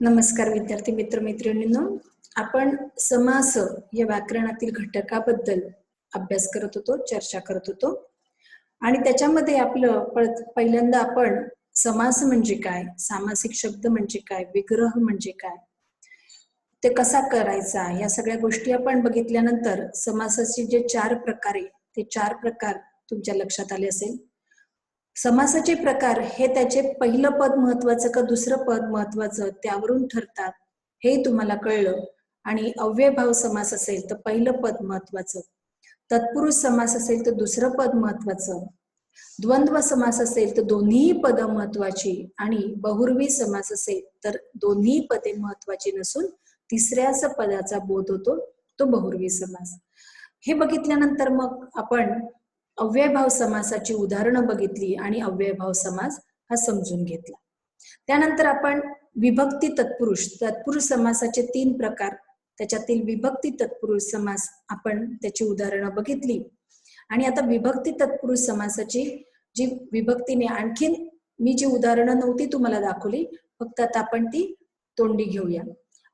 नमस्कार विद्यार्थी मित्र मैत्रिणींनो आपण समास या व्याकरणातील घटकाबद्दल अभ्यास करत होतो चर्चा करत होतो. आणि त्याच्यामध्ये आपलं पहिल्यांदा आपण समास म्हणजे काय सामासिक शब्द म्हणजे काय विग्रह म्हणजे काय ते कसा करायचा या सगळ्या गोष्टी आपण बघितल्यानंतर समासाचे जे चार प्रकार आहे ते चार प्रकार तुमच्या लक्षात आले असेल. समासाचे प्रकार हे त्याचे पहिलं पद महत्वाचं का दुसरं पद महत्वाचं त्यावरून ठरतात हे तुम्हाला कळलं. आणि अव्ययभाव समास असेल तर पहिलं पद महत्वाचं. तत्पुरुष समास असेल तर दुसरं पद महत्वाचं. द्वंद्व समास असेल तर दोन्ही पद महत्वाची आणि बहुर्वी समास असेल तर दोन्ही पदे महत्वाची नसून तिसऱ्याच पदाचा बोध होतो तो बहुर्वी समास. हे बघितल्यानंतर मग आपण अव्ययभाव समासाची उदाहरणं बघितली आणि अव्ययभाव समास हा समजून घेतला. त्यानंतर आपण विभक्ती तत्पुरुष तत्पुरुष समासाचे तीन प्रकार त्याच्यातील विभक्ती तत्पुरुष समास आपण त्याची उदाहरणं बघितली. आणि आता विभक्ती तत्पुरुष समासाची जी विभक्तीने आणखीन मी जी उदाहरणं नव्हती तुम्हाला दाखवली फक्त आता आपण ती तोंडी घेऊया.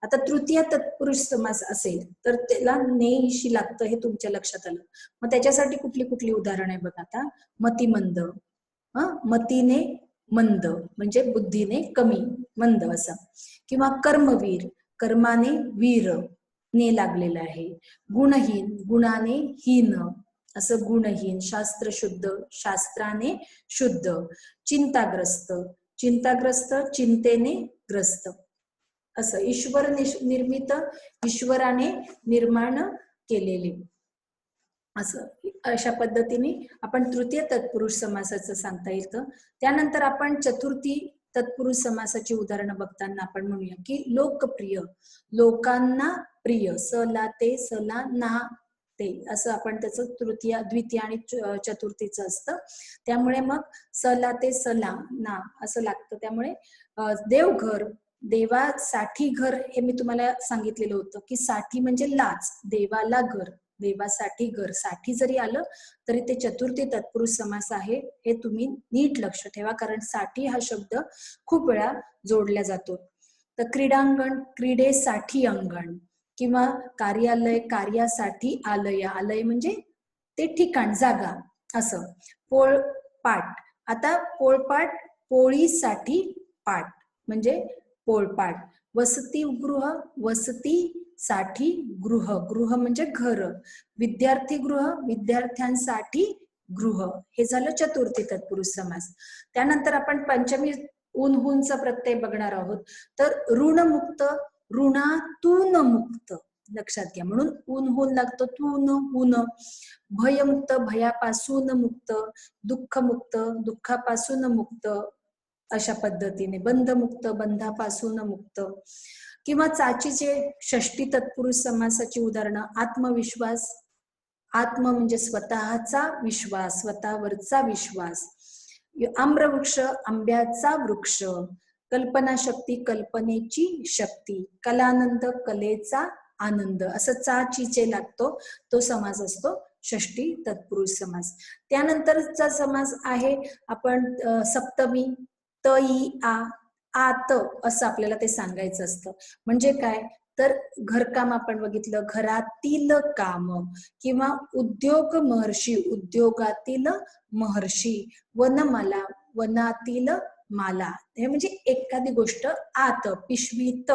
आता तृतीय तत्पुरुष समास असेल तर त्याला ने लागतं हे तुमच्या लक्षात आलं. मग त्याच्यासाठी कुठली कुठली उदाहरण आहे बघा आता. मतिमंद हा? मतीने मंद म्हणजे बुद्धीने कमी मंद असा. किंवा कर्मवीर कर्माने वीर ने लागलेलं आहे. गुणहीन गुणाने हीन असं गुणहीन शास्त्र शुद्ध शास्त्राने शुद्ध. चिंताग्रस्त चिंताग्रस्त चिंतेने ग्रस्त. असं ईश्वर निर्मित ईश्वराने निर्माण केलेले. असं अशा पद्धतीने आपण तृतीय तत्पुरुष समासाचं सांगता येतं. त्यानंतर आपण चतुर्थी तत्पुरुष समासाची उदाहरणं बघताना आपण म्हणूया की लोकप्रिय लोकांना प्रिय सला ते सला ना ते असं आपण त्याचं तृतीय द्वितीय आणि चतुर्थीचं असतं. त्यामुळे मग सला ते सला ना असं लागतं. त्यामुळे देवघर देवासाठी घर हे मी तुम्हाला सांगितलेलं होतं की साठी म्हणजे लाच देवाला घर. देवासाठी घर. साठी जरी आलं तरी ते चतुर्थी तत्पुरुष समास आहे हे तुम्ही नीट लक्ष ठेवा कारण साठी हा शब्द खूप वेळा जोडला जातो. तर क्रीडांगण क्रीडेसाठी अंगण किंवा कार्यालय कार्यासाठी आलय. आलय म्हणजे ते ठिकाण जागा असं. पोळपाट. आता पोळपाट पोळीसाठी पाट. म्हणजे पोळपाट. वसतिगृह वसती साठी गृह. गृह म्हणजे घर. विद्यार्थी गृह विद्यार्थ्यांसाठी गृह. हे झालं चतुर्थी तत्पुरुष समास. त्यानंतर आपण पंचमी ऊन हुनचा प्रत्यय बघणार आहोत. तर ऋणमुक्त ऋणातून मुक्त. लक्षात घ्या. म्हणून ऊन होऊन लागतं तून ऊन. भयमुक्त भयापासून मुक्त. दुःखमुक्त दुःखापासून मुक्त. अशा पद्धतीने बंधमुक्त बंधापासून मुक्त. किंवा चाचीचे षष्टी तत्पुरुष समासाची उदाहरणं आत्मविश्वास आत्म म्हणजे स्वतःचा विश्वास स्वतःवरचा विश्वास. आम्रवृक्ष आंब्याचा वृक्ष कल्पना शक्ती कल्पनेची शक्ती कलानंद कलेचा आनंद असं चाचीचे लागतो तो समास असतो षष्टी तत्पुरुष समास. त्यानंतरचा समास आहे आपण सप्तमी त इ आ आत असं आपल्याला ते सांगायचं असतं. म्हणजे काय? तर घरकाम आपण बघितलं घरातील काम किंवा उद्योग महर्षी उद्योगातील महर्षी वनमाला वनातील माला. हे म्हणजे एखादी गोष्ट आत पिशवीत.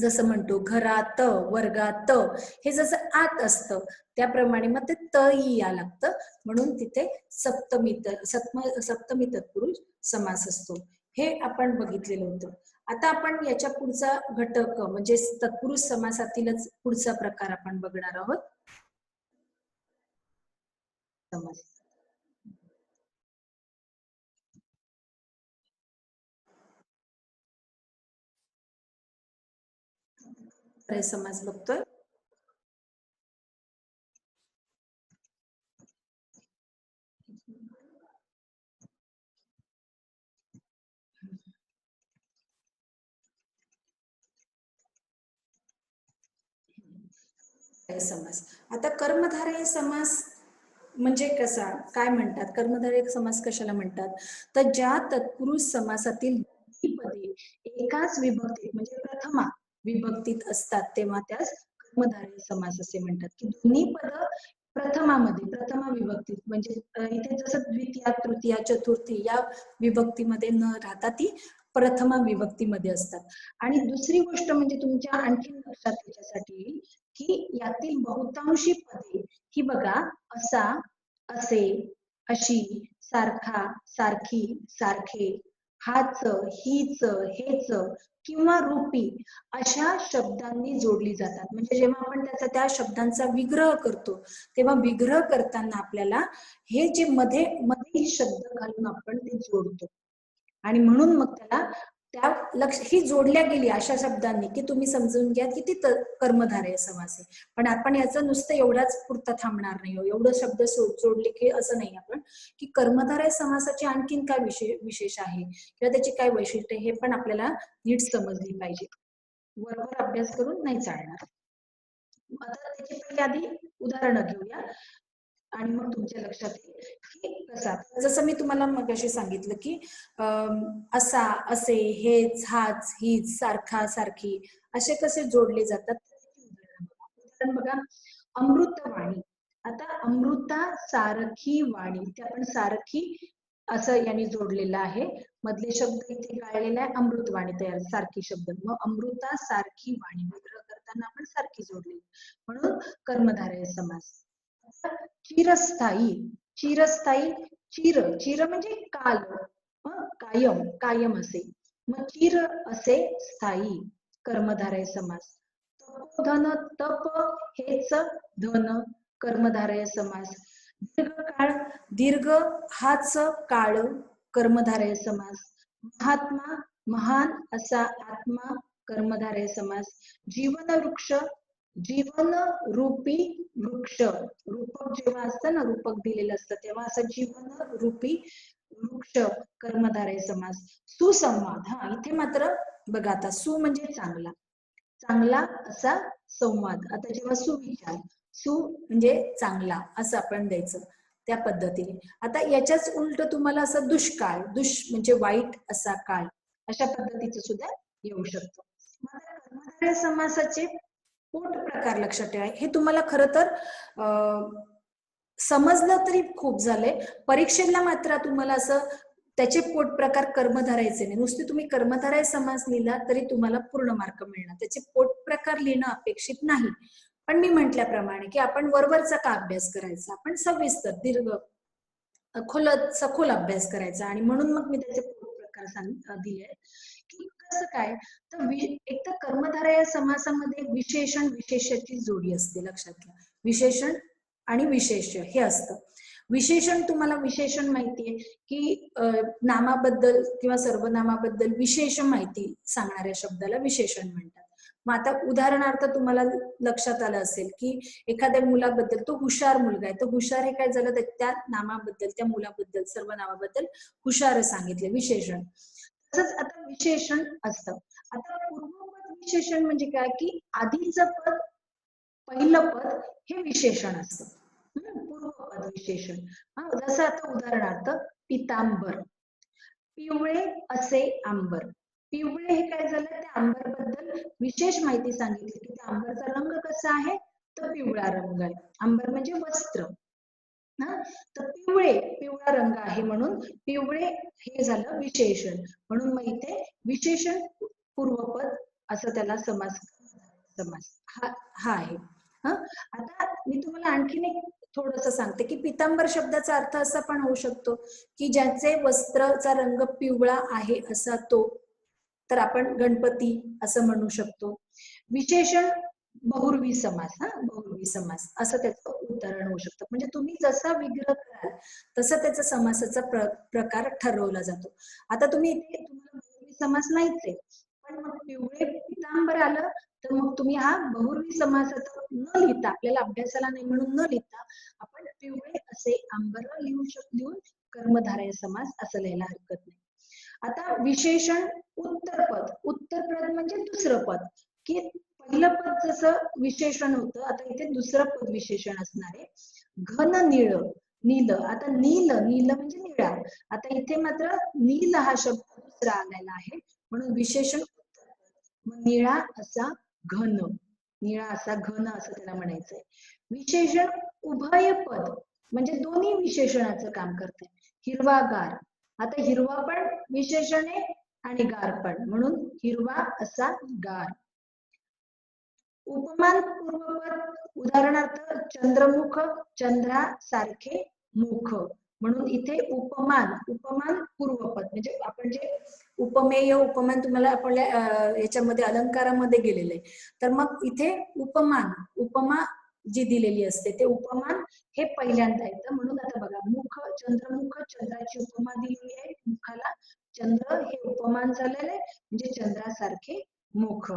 जसं म्हणतो घरात वर्गात हे जसं आत असतं त्याप्रमाणे मग ते त या लागतं. म्हणून तिथे सप्तमी सप्तम सप्तमी तत्पुरुष समास असतो. हे आपण बघितलेलं होतं. आता आपण याच्या पुढचा घटक म्हणजे तत्पुरुष समासातीलच पुढचा प्रकार आपण बघणार आहोत. समास काय बघतोय समास आता कर्मधारय समास म्हणजे कसा? काय म्हणतात? कर्मधारय समास कशाला म्हणतात? तर ज्या तत्पुरुष समासातील पदे एकाच विभक्तीत म्हणजे प्रथमा विभक्तीत असतात तेव्हा त्यास कर्मधारय समास असे म्हणतात. की दोन्ही पद प्रथमामध्ये प्रथमा विभक्तीत म्हणजे इथे जसं द्वितीया तृतीया चतुर्थी या विभक्तीमध्ये न राहता ती प्रथमा विभक्तीमध्ये असतात. आणि दुसरी गोष्ट म्हणजे तुमच्या आणखी लक्षात याच्यासाठी की यातील बहुतांशी पदे ही बघा असा असे अशी सारखा सारखी सारखे हाच हीच हेच किंवा रूपी अशा शब्दांनी जोडली जातात. म्हणजे जेव्हा आपण त्याचा त्या शब्दांचा विग्रह करतो तेव्हा विग्रह करताना आपल्याला हे जे मध्ये मध्ये शब्द घालून आपण ते जोडतो. आणि म्हणून मग त्याला त्या लक्ष ही जोडल्या गेली अशा शब्दांनी की तुम्ही समजून घ्या की ती कर्मधारय समास आहे पण आपण याचं नुसतं एवढाच पुरता थांबणार नाही हो. एवढं शब्द जोडले की असं नाही आपण. की कर्मधारय समासाची आणखीन काय विशेष विशेष आहे? किंवा त्याची काय वैशिष्ट्य हे पण आपल्याला नीट समजली पाहिजे. वरवर अभ्यास करून नाही चालणार. आता त्याची पहिली आधी उदाहरणं घेऊया. आणि मग तुमच्या लक्षात येईल. प्रसाद. कसा जसं मी तुम्हाला मग अशी सांगितलं की असा असे हेच हाच हीच सारखा सारखी असे कसे जोडले जातात उदाहरण बघा. अमृतवाणी. आता अमृता सारखी वाणी ते आपण सारखी असं यांनी जोडलेलं आहे. मधले शब्द इथे गाळलेला आहे अमृतवाणी तयार सारखी शब्द. मग अमृता सारखी वाणी विग्रह करताना आपण सारखी जोडली म्हणून कर्मधारय समास. चिरस्थायी चिरस्थायी चिर चिर म्हणजे काल कायम कायम असे. मग चिर असे स्थायी कर्मधारय समास. धन तप हेच धन कर्मधारय समास. दीर्घ काळ दीर्घ हाच काळ कर्मधारय समास. महात्मा महान असा आत्मा कर्मधारय समास. जीवन वृक्ष जीवन रूपी वृक्ष. रूपक जेव्हा असतं ना रूपक दिलेलं असतं तेव्हा असं जीवन रूपी वृक्ष कर्मधारय समास सुसंवाद. हा इथे मात्र बघा आता सु म्हणजे चांगला. चांगला असा संवाद. आता जेव्हा सुविचार सु म्हणजे चांगला असं आपण द्यायचं त्या पद्धतीने. आता याच्याच उलट तुम्हाला असं दुष्काळ दुष म्हणजे वाईट असा काळ अशा पद्धतीचं सुद्धा येऊ शकतो. कर्मधारय समासाचे पोट प्रकार लक्षात ठेवा. हे तुम्हाला खर तर समजलं तरी खूप झालंय. परीक्षेला मात्र तुम्हाला असं त्याचे पोट प्रकार कर्म धरायचे नाही. नुसते तुम्ही कर्मधाराय समास लिहिला तरी तुम्हाला पूर्ण मार्क मिळणार. त्याचे पोट प्रकार लिहिणं अपेक्षित नाही. पण मी म्हटल्याप्रमाणे की आपण वरवरचा का अभ्यास करायचा? आपण सविस्तर दीर्घ खोल सखोल अभ्यास करायचा. आणि म्हणून मग मी त्याचे पोट प्रकार सांग दिले की कसं काय? तर एक तर कर्मधारा या समासामध्ये विशेषण विशेषाची जोडी असते लक्षात घ्या. विशेषण आणि विशेष हे असतं. विशेषण तुम्हाला विशेषण माहितीये की नामाबद्दल किंवा सर्वनामाबद्दल विशेष माहिती सांगणाऱ्या शब्दाला विशेषण म्हणतात. मग आता उदाहरणार्थ तुम्हाला लक्षात आलं असेल की एखाद्या मुलाबद्दल तो हुशार मुलगा आहे तर हुशार हे काय झालं? त्या नामाबद्दल त्या मुलाबद्दल सर्व नामाबद्दल हुशार सांगितले विशेषण. तसंच आता विशेषण असतं. आता पूर्वपद विशेषण म्हणजे काय? की आधीचं पद पहिलं पद हे विशेषण असतं. पूर्वपद विशेषण. जसं आता उदाहरणार्थ पितांबर. पिवळे असे आंबर. पिवळे हे काय झालं? त्या आंबरबद्दल विशेष माहिती सांगितली. की त्या आंबरचा रंग कसा आहे? तर पिवळा रंग आहे. आंबर म्हणजे वस्त्र. ना? तर पिवळे पिवळा रंग आहे म्हणून पिवळे हे झालं विशेषण. म्हणून मग इथे विशेषण पूर्वपद असं त्याला समास समास हा हा आहे. हा? आता मी तुम्हाला आणखीन एक थोडस सांगते की पितांबर शब्दाचा अर्थ असा पण होऊ शकतो की ज्याचे वस्त्रचा रंग पिवळा आहे असा तो तर आपण गणपती असं म्हणू शकतो. विशेषण बहुर्वी समास हा? बहुर्वी समास. असं त्याचं उदाहरण होऊ शकतं. म्हणजे तुम्ही जसा विग्रह कराल तसं त्याचा समासाचा प्र, प्रकार ठरवला जातो. आता तुम्ही इथे तुम्हाला बहुर्वी समास नाहीच आहे पण मग पिवळे पितांबर आलं तर मग तुम्ही हा बहुर्वी समासाचा न लिहिता आपल्याला अभ्यासाला नाही म्हणून न लिहिता आपण पिवळे असे आंबर लिहू शक लिहून कर्मधारय समास असं लिहायला हरकत नाही. आता विशेषण उत्तरपद उत्तरपद म्हणजे दुसरं पद. की पहिलं पद जसं विशेषण होतं आता इथे दुसरं पद विशेषण असणार आहे. घन निळ नील. आता नील नील म्हणजे निळा. आता इथे मात्र नील हा शब्द दुसरा आलेला आहे. म्हणून विशेषण निळा असा घन. निळा असा घन असं त्याला म्हणायचंय. विशेषण उभय पद. म्हणजे दोन्ही विशेषणाचं काम करते. हिरवागार. आता हिरवा पण विशेषण आहे आणि गार पण. म्हणून हिरवा असा गार. उपमान पूर्वपद उदाहरणार्थ चंद्रमुख चंद्रा सारखे मुख. म्हणून इथे उपमान उपमान पूर्वपद म्हणजे आपण जे उपमेय उपमान तुम्हाला आपल्या याच्यामध्ये अलंकारामध्ये गेलेले तर मग इथे उपमान उपमा जी दिलेली असते ते उपमान हे पहिल्यांदा येतं म्हणून आता बघा मुख चंद्रमुख चंद्राची उपमा दिलेली आहे. मुखाला चंद्र हे उपमान झालेलं आहे. म्हणजे चंद्रासारखे मुख.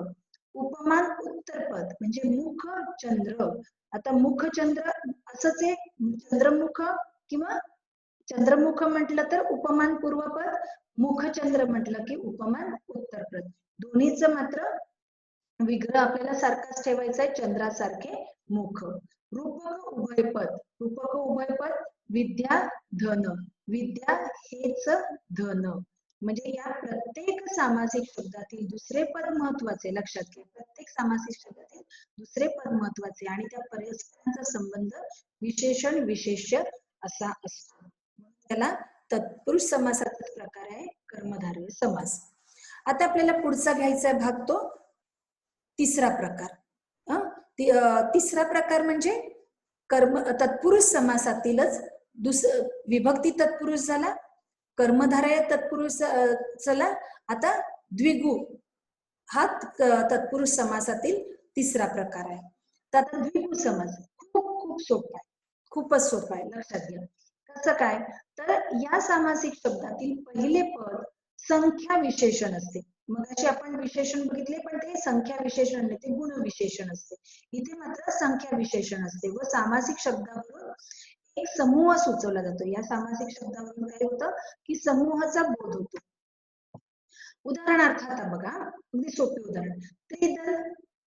उपमान उत्तरपद म्हणजे मुख चंद्र. आता मुख चंद्र असंच आहे चंद्रमुख किंवा चंद्रमुख म्हटलं तर उपमान पूर्वपद मुखचंद्र म्हटलं की उपमान उत्तरपद दोन्हीच मात्र विग्रह आपल्याला सारखाच ठेवायचा आहे चंद्रासारखे मुख. रूपक उभयपद रूपक उभयपद विद्या धन. विद्या हेच धन. म्हणजे या प्रत्येक सामासिक शब्दातील दुसरे पद महत्त्वाचे लक्षात घ्या. प्रत्येक सामासिक शब्दातील दुसरे पद महत्त्वाचे आणि त्या परस्परांचा संबंध विशेषण विशेष्य असा असतो. त्याला तत्पुरुष समासाचाच प्रकार आहे कर्मधारय समास. आता आपल्याला पुढचा घ्यायचा भाग तो तिसरा प्रकार. तिसरा प्रकार म्हणजे कर्म तत्पुरुष समासातीलच दुस विभक्ती तत्पुरुष झाला कर्मधारय तत्पुरुष चला आता द्विगु. हा तत्पुरुष समासातील तिसरा प्रकार आहे. तर आता द्विगु समास खूप खूप सोपा आहे. खूपच सोपा आहे लक्षात घ्या. कसं काय? तर या सामासिक शब्दातील पहिले पद संख्या विशेषण असते. मग आपण विशेषण बघितले पण ते संख्या विशेषण नाही ते गुण विशेषण असते. इथे मात्र संख्या विशेषण असते. व सामासिक शब्दावरून एक समूह सुचवला जातो. या सामासिक शब्दावरून काय होतं? की समूहाचा बोध होतो. उदाहरणार्थ आता बघा अगदी सोपे उदाहरण. त्रिदल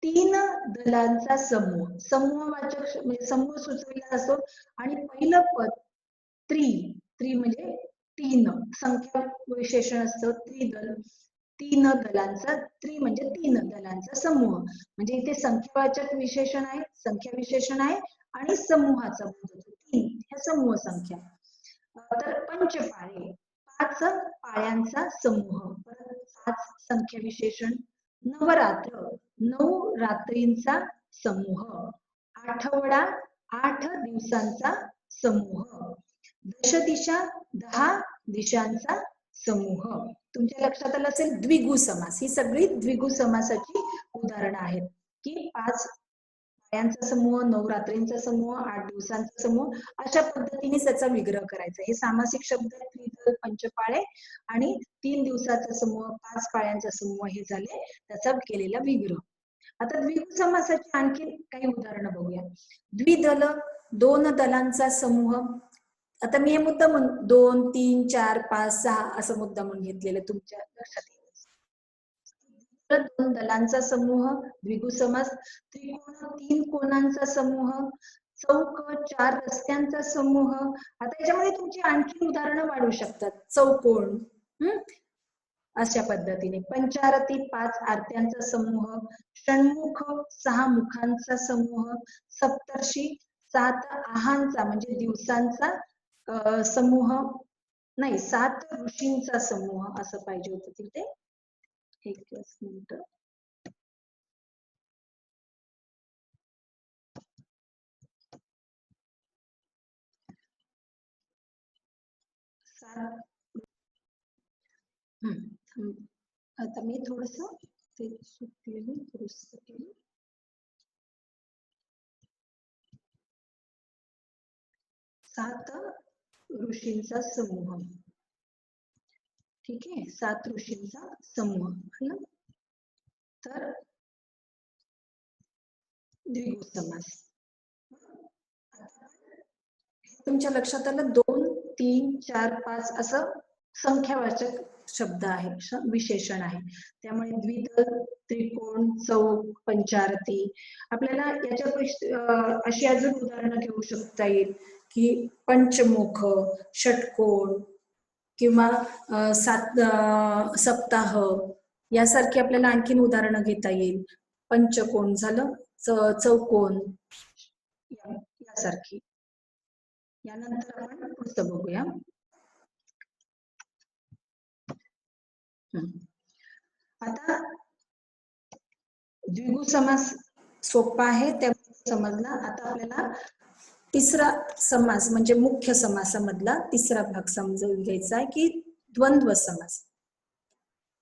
तीन दलांचा समूह समूहवाचक म्हणजे समूह सुचविला असतो आणि पहिलं पद त्रि त्रि म्हणजे तीन संख्या विशेषण असतं त्रिदल तीन दलांचा त्रि म्हणजे तीन दलांचा समूह. म्हणजे इथे संख्यावाचक विशेषण आहे संख्या विशेषण आहे आणि समूहाचा बोध समूह संख्या. तर पंचपाळे पाच पाळ्यांचा समूह. पाच संख्या विशेषण. नवरात्र नऊ रात्रींचा समूह. आठवडा आठ दिवसांचा समूह. दश दिशा दहा दिशांचा समूह. तुमच्या लक्षात आलं असेल? द्विगु समास. ही सगळी द्विगु समासाची उदाहरणं आहेत. की पाच पायांचा समूह नवरात्रींचा समूह आठ दिवसांचा समूह अशा पद्धतीने त्याचा विग्रह करायचा. हे सामासिक शब्द त्रिदल पंचपाळे आणि तीन दिवसाचा समूह पाच पाळ्यांचा समूह हे झाले. त्याचा केलेला विग्रह. आता द्विगु समासाची आणखी काही उदाहरणं बघूया. द्विदल दोन दलांचा समूह. आता मी हे मुद्दा म्हण दोन तीन चार पाच सहा असं मुद्दा म्हणून घेतलेलं तुमच्या लक्षात येईल. दोन दलांचा समूह द्विगु समास त्रिकोण तीन कोणांचा समूह चौक चार रस्त्यांचा समूह. आता याच्यामध्ये तुमची आणखी उदाहरणं वाढू शकतात. चौकोन हम्म अशा पद्धतीने. पंचारती पाच आरत्यांचा समूह षण्मुख सहा मुखांचा समूह सप्तर्षी सात आहांचा म्हणजे दिवसांचा समूह. नाही सात ऋषींचा समूह असं पाहिजे होतं तिथे. एकच मिनिट. आता मी थोडस ते सुटलेलं दुरुस्त केलं. सात ऋषींचा समूह. ठीक आहे? सात ऋषींचा समूह ना? तर द्विगु समास तुमच्या लक्षात आलं? दोन तीन चार पाच असं संख्यावाचक शब्द आहे विशेषण आहे. त्यामुळे द्विदल त्रिकोण चौक पंचारती. आपल्याला याच्या अशी अजून उदाहरणं घेऊ शकता येईल की पंचमुख षटकोण किंवा सात सप्ताह यासारखी आपल्याला आणखीन उदाहरणं घेता येईल. पंचकोण झालं चौकोन यासारखी. यानंतर आपण पुढचं बघूया. हम्म. आता द्विगु समास सोपा आहे त्या समजला. आता आपल्याला तिसरा समास म्हणजे मुख्य समासामधला तिसरा भाग समजून घ्यायचा आहे की द्वंद्व समास.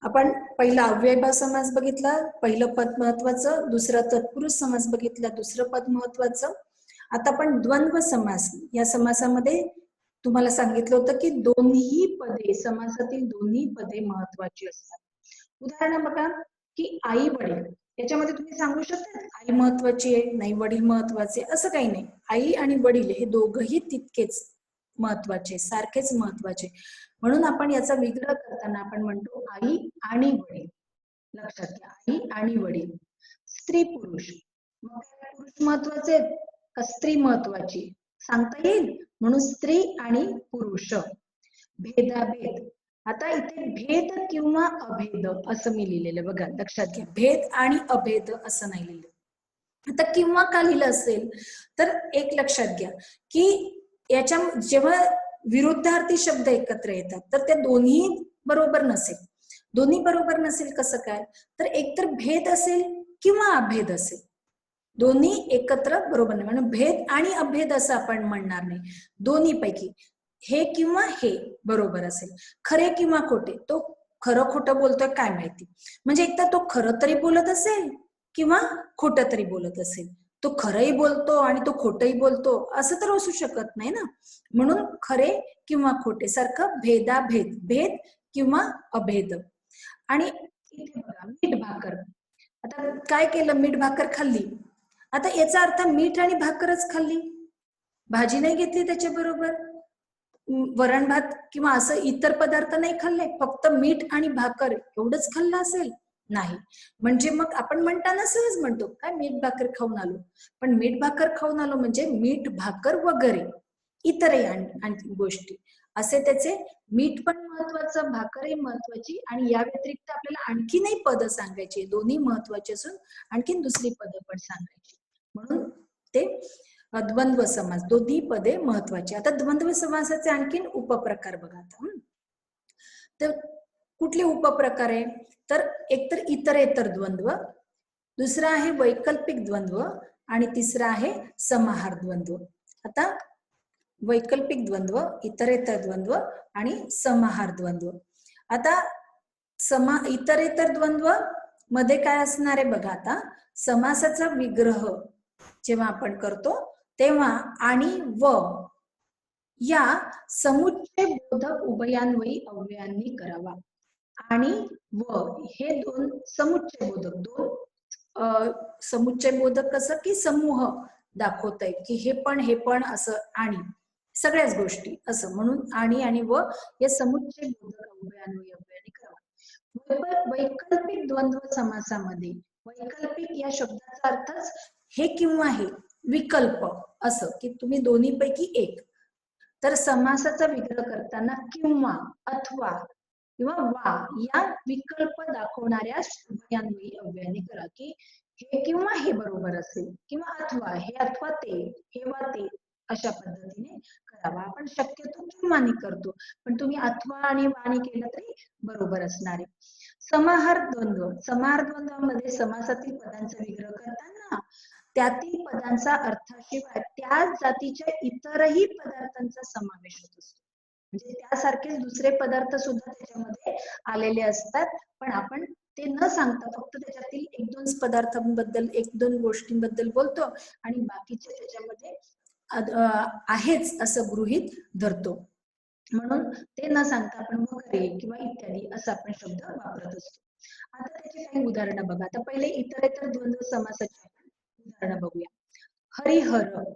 आपण पहिला अव्ययभाव समास बघितला पहिलं पद महत्वाचं दुसरं तत्पुरुष समास बघितला दुसरं पद महत्वाचं. आता आपण द्वंद्व समास या समासामध्ये तुम्हाला सांगितलं होतं की दोन्ही पदे समासातील दोन्ही पदे महत्वाची असतात. उदाहरण बघा की आई वडील. याच्यामध्ये तुम्ही सांगू शकता आई महत्वाची आहे नाही वडील महत्त्वाचे असं काही नाही. आई आणि वडील हे दोघही तितकेच महत्त्वाचे सारखेच महत्त्वाचे. म्हणून आपण याचा विग्रह करताना आपण म्हणतो आई आणि वडील. लक्षात घ्या आई आणि वडील. स्त्री पुरुष. मग पुरुष महत्त्वाचे आहेत? का स्त्री महत्वाची? सांगता येईल? म्हणून स्त्री आणि पुरुष. भेदाभेद. आता इथे भेद किंवा अभेद असं मी लिहिलेलं बघा लक्षात घ्या. भेद आणि अभेद असं नाही लिहिलं. आता किंवा का लिहिलं असेल तर एक लक्षात घ्या की याच्या जेव्हा विरुद्धार्थी शब्द एकत्र येतात तर त्या दोन्ही बरोबर नसेल. दोन्ही बरोबर नसेल कसं काय? तर एकतर भेद असेल किंवा अभेद असेल. दोन्ही एकत्र बरोबर नाही. म्हणून भेद आणि अभेद असं आपण म्हणणार नाही. दोन्ही पैकी हे किंवा हे बरोबर असेल. खरे किंवा खोटे तो खरं खोटं बोलतोय काय माहिती? म्हणजे एकतर तो खरं तरी बोलत असेल किंवा खोटं तरी बोलत असेल. तो खरंही बोलतो आणि तो खोटही बोलतो असं तर असू शकत नाही ना? म्हणून खरे किंवा खोटे सारखं भेदाभेद भेद किंवा अभेद. आणि मीठ भाकर. आता काय केलं मीठ भाकर खाल्ली? आता याचा अर्थ मीठ आणि भाकरच खाल्ली. भाजी नाही घेतली त्याच्या बरोबर वरण भात किंवा असं इतर पदार्थ नाही खाल्ले फक्त मीठ आणि भाकर एवढंच खाल्लं असेल? नाही. म्हणजे मग आपण म्हणताना सहज म्हणतो काय मीठ भाकर खाऊन आलो? पण मीठ भाकर खाऊन आलो म्हणजे मीठ भाकर वगैरे इतरही आणखी गोष्टी. असे त्याचे मीठ पण महत्वाचं भाकरही महत्वाची आणि या व्यतिरिक्त आपल्याला आणखीनही पदं सांगायची. दोन्ही महत्वाची असून आणखीन दुसरी पदं पण सांगायची. म्हणून ते द्वंद्व समास. दोन्ही पदे महत्वाची आता द्वंद्व समासाचे आणखीन उपप्रकार बघा आता तर कुठले उपप्रकार आहे? तर एकतर इतरेतर द्वंद्व दुसरा आहे वैकल्पिक द्वंद्व आणि तिसरा आहे समाहार द्वंद्व. आता वैकल्पिक द्वंद्व इतरेतर द्वंद्व आणि समाहार द्वंद्व. आता समा इतरेतर द्वंद्वमध्ये काय असणार आहे बघा आता? समासाचा विग्रह जेव्हा आपण करतो तेव्हा आणि व या समुच्चय बोधक उभयान्वयी अव्ययांनी करावा. आणि व हे दोन समुच्चय बोधक दोन समुच्चय बोधक कसं की समूह दाखवत की हे पण हे पण असं आणि सगळ्याच गोष्टी असं म्हणून आणि आणि व या समुच्चय बोधक उभयान्वयी अव्ययांनी करावा. वैकल्पिक द्वंद्व समासामध्ये वैकल्पिक या शब्दाचा अर्थच हे किंवा हे. विकल्प असं की तुम्ही दोन्ही पैकी एक. तर समासाचा विग्रह करताना किंवा अथवा किंवा वा या विकल्प दाखवणाऱ्या उभयान्वयी अव्ययाने करा की हे किंवा हे बरोबर असेल किंवा अथवा हे अथवा ते हे वा ते अशा पद्धतीने करावा. आपण शक्यतो किंवानी करतो पण तुम्ही अथवा आणि वाणी केलं तरी बरोबर असणार आहे. समाहार द्वंद्व समाहार द्वंद्वामध्ये समासातील पदांचा विग्रह करताना त्यातील पदांचा अर्थाशिवाय त्याच जातीच्या इतरही पदार्थांचा समावेश होत असतो. म्हणजे त्यासारखेच दुसरे पदार्थ सुद्धा त्याच्यामध्ये आलेले असतात. पण आपण ते न सांगता फक्त त्याच्यातील एक दोन पदार्थांबद्दल एक दोन गोष्टींबद्दल बोलतो आणि बाकीचे त्याच्यामध्ये आहेच असं गृहीत धरतो. म्हणून ते न सांगता आपण वगैरे किंवा इत्यादी असं आपण शब्द वापरत असतो. आता त्याची काही उदाहरणं बघा. आता पहिले इतर इतर द्वंद्व समासाची आपण बघूया. हरिहर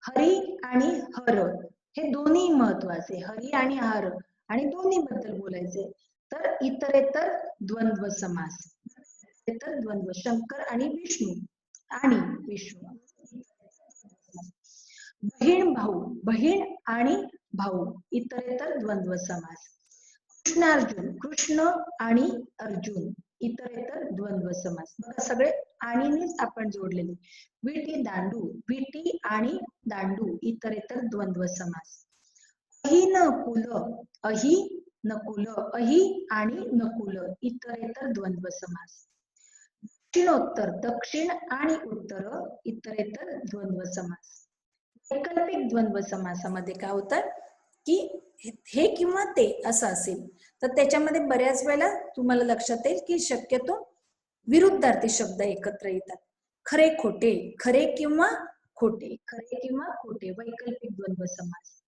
हरी आणि हर हे दोन्ही महत्त्वाचे. हरी आणि हर आणि दोन्ही बद्दल बोलायचे. तर इतरेतर द्वंद्व समास इतरेतर द्वंद्व शंकर आणि विष्णू आणि विष्णू. बहीण भाऊ बहीण आणि भाऊ इतरेतर द्वंद्व समास. कृष्ण अर्जुन कृष्ण आणि अर्जुन. इतरेतर द्वंद्व समास. बघा सगळे आणीनेच आपण जोडलेले. विटी दांडू विटी आणि दांडू इतर द्वंद्व समास. अहि नकुल अहि नकुल अहि आणि नकुल इतरेतर द्वंद्व समास. दक्षिणोत्तर दक्षिण आणि उत्तर इतरेतर द्वंद्व समास. वैकल्पिक द्वंद्व समासामध्ये काय होतं? की हे किंवा ते असं असेल. तर त्याच्यामध्ये बऱ्याच वेळेला तुम्हाला लक्षात येईल की शक्यतो विरुद्धार्थी शब्द एकत्र येतात. खरे खोटे खरे किंवा खोटे. खरे किंवा खोटे वैकल्पिक द्वंद्व समास.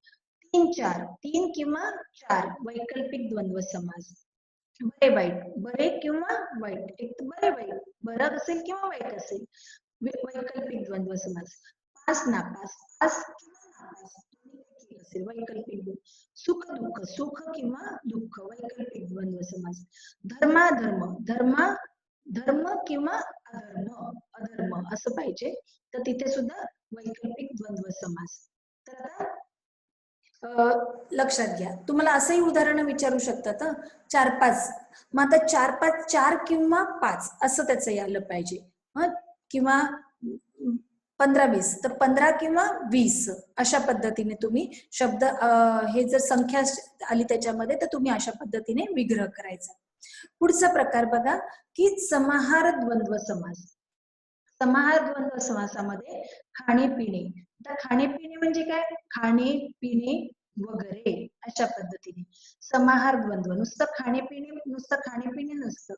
तीन चार तीन किंवा चार वैकल्पिक द्वंद्व समास. बरे वाईट बरे किंवा वाईट. एक तर बरे वाईट बरं असेल किंवा वाईट असेल. वैकल्पिक द्वंद्व समास. पाच नापास पास किंवा नापास. असेल वैकल्पिक सुख दुःख सुख किंवा दुःख वैकल्पिक द्वंद्व समास धर्माधर्म धर्मा धर्म. किंवा अधर्म. अधर्म असं पाहिजे. तर तिथे सुद्धा वैकल्पिक द्वंद्व समास तर आता लक्षात घ्या. तुम्हाला असंही उदाहरण विचारू शकतात चार पाच. मग आता चार पाच चार किंवा पाच असं त्याचं यायला पाहिजे किंवा पंधरा वीस. तर पंधरा किंवा वीस अशा पद्धतीने तुम्ही शब्द हे जर संख्या आली त्याच्यामध्ये तर तुम्ही अशा पद्धतीने विग्रह करायचा. पुढचा प्रकार बघा की समाहार द्वंद्व समास. समाहार द्वंद्व समासामध्ये खाणे पिणे तर खाणे म्हणजे काय? खाणे पिणे वगैरे अशा पद्धतीने. समाहार द्वंद्व. नुसतं खाणे पिणे नुसतं खाणे पिणे नसतं.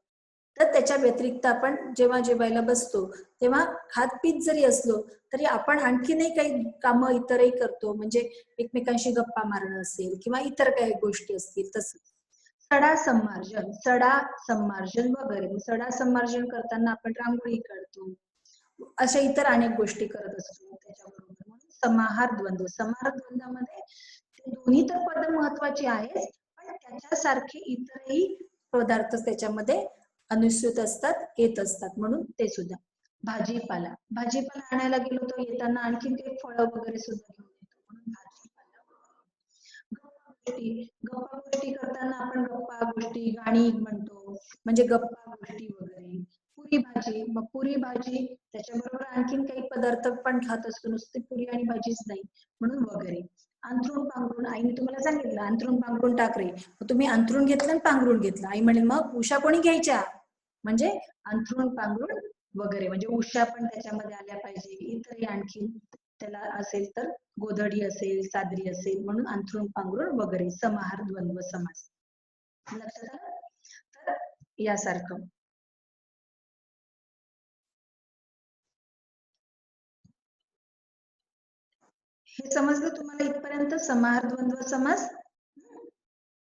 तर त्याच्या व्यतिरिक्त आपण जेव्हा जेवायला बसतो तेव्हा हात पीत जरी असलो तरी आपण आणखीनही काही कामं इतरही करतो. म्हणजे एकमेकांशी गप्पा मारणं असेल किंवा इतर काही गोष्टी असतील तसंच सडा संमार्जन सडा संमार्जन वगैरे. सडा संमार्जन करताना आपण रांगोळी काढतो. अशा इतर अनेक गोष्टी करत असतो. त्याच्याबरोबर म्हणून समाहार द्वंद्व. समाहार द्वंद्वामध्ये दोन्ही तर पद महत्वाची आहेत पण त्याच्यासारखे इतरही पदार्थ त्याच्यामध्ये अनुसृत असतात येत असतात म्हणून ते सुद्धा. भाजीपाला. भाजीपाला आणायला गेलो तर येताना आणखीन काही फळं वगैरे सुद्धा घेऊन येतो. म्हणून भाजीपाला. गप्पा गोष्टी करताना आपण गप्पा गोष्टी गाणी म्हणतो. म्हणजे गप्पा गोष्टी वगैरे. पुरी भाजी. मग पुरी भाजी त्याच्याबरोबर आणखीन काही पदार्थ पण खात असतो. नुसती पुरी आणि भाजीच नाही. म्हणून वगैरे. अंथरूण पांघरून आईने तुम्हाला सांगितलं अंथरूण पांघरून टाकरे मग तुम्ही अंथरूण घेतलं आणि पांघरून घेतलं. आई म्हणेल मग उषा कोणी घ्यायच्या? म्हणजे अंथरूण पांघरुण वगैरे. म्हणजे उषा पण त्याच्यामध्ये आल्या पाहिजे. इतरही आणखी त्याला असेल तर गोधडी असेल सादरी असेल म्हणून अंथरूण पांघरुण वगैरे समाहार द्वंद्व समास. लक्षात आलं? तर यासारखं. हे समजलं तुम्हाला इथपर्यंत? समाहार द्वंद्व समास?